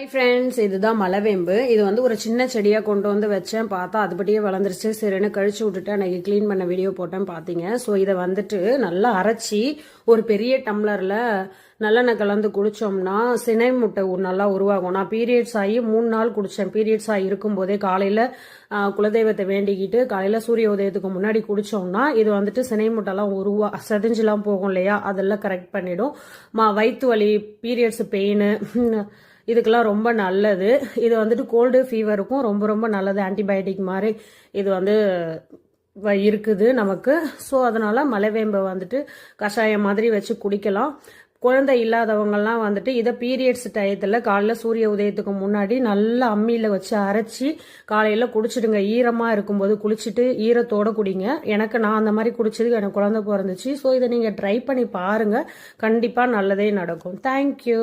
Hi friends இதுதான் மலவேம்பு. இது வந்து ஒரு சின்ன செடியாக கொண்டு வந்து வச்சேன். பார்த்தா அதுபடியே வளர்ந்துருச்சு. சரின்னு கழிச்சு விட்டுட்டு அன்னைக்கு க்ளீன் பண்ண வீடியோ போட்டேன் பார்த்தீங்க. ஸோ இதை வந்துட்டு நல்லா அரைச்சி ஒரு பெரிய டம்ளரில் நல்லெண்ணெய் கலந்து குடித்தோம்னா சினை முட்டை நல்லா உருவாகும். நான் பீரியட்ஸ் ஆகி மூணு நாள் குடித்தேன் பீரியட்ஸ் ஆகி இருக்கும்போதே காலையில் குலதெய்வத்தை வேண்டிக்கிட்டு காலையில் சூரிய உதயத்துக்கு முன்னாடி குடித்தோம்னா இது வந்துட்டு சினை முட்டைலாம் உருவா செதஞ்சுலாம் போகும் இல்லையா? அதெல்லாம் கரெக்ட் பண்ணிடும். மா வயிற்று வலி பீரியட்ஸ் பெயின் இதுக்கெல்லாம் ரொம்ப நல்லது. இது வந்துட்டு கோல்டு ஃபீவருக்கும் ரொம்ப ரொம்ப நல்லது. ஆன்டிபயோட்டிக் மாதிரி இது வந்து வ- இருக்குது நமக்கு. ஸோ அதனால் மலைவேம்பை வந்துட்டு கஷாயம் மாதிரி வச்சு குடிக்கலாம். குழந்தை இல்லாதவங்கெல்லாம் வந்துட்டு இதை பீரியட்ஸ் டயத்தில் காலைல சூரிய உதயத்துக்கு முன்னாடி நல்லா அம்மியில் வச்சு அரைச்சி காலையில் குடிச்சிடுங்க. ஈரமாக இருக்கும்போது குளிச்சுட்டு ஈரத்தோட குடிங்க. எனக்கு நான் அந்த மாதிரி குடிச்சதுக்கு எனக்கு குழந்தை பிறந்துச்சு. ஸோ இதை நீங்கள் ட்ரை பண்ணி பாருங்கள் கண்டிப்பாக நல்லதே நடக்கும். தேங்க்யூ